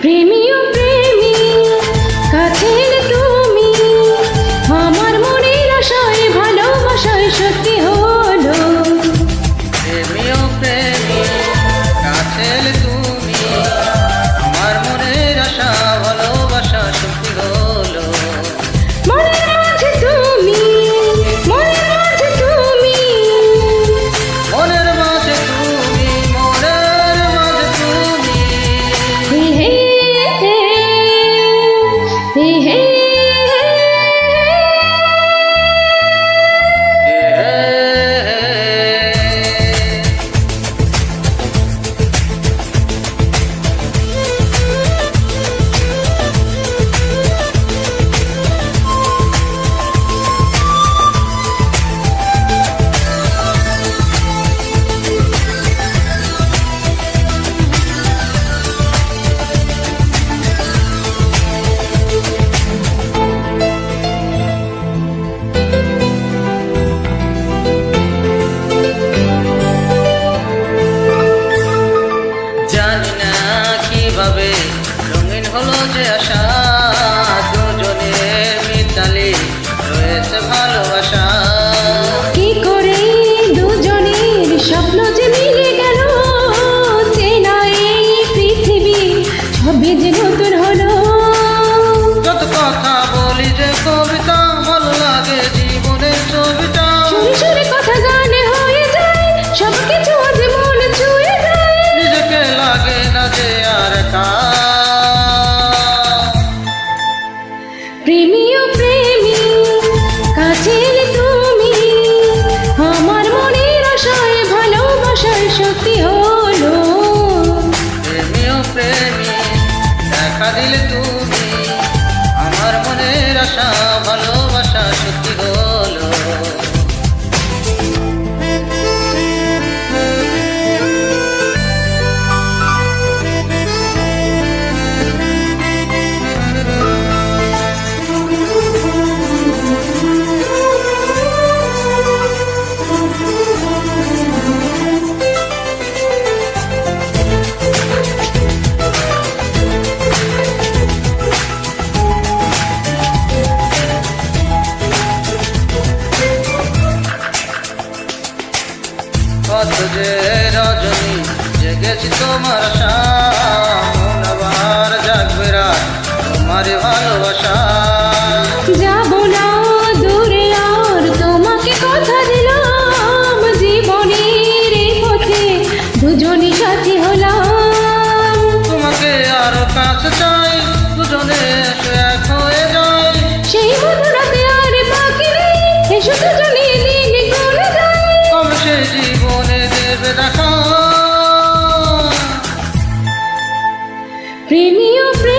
প্রেমী আসা আশা দুজনে মিতালি রয়েছে ভালোবাসা। Maravilha é do কত যে রজনী জেগেছি তোমার সামন জাগবে রাত তোমার ভালোবাসা। যাব না দূরে আর তোমাকে কথা দিলাম জীবনের এই পথে সাথী হলাম। তোমাকে আরও কাছে বাকি নেই এসো your friend.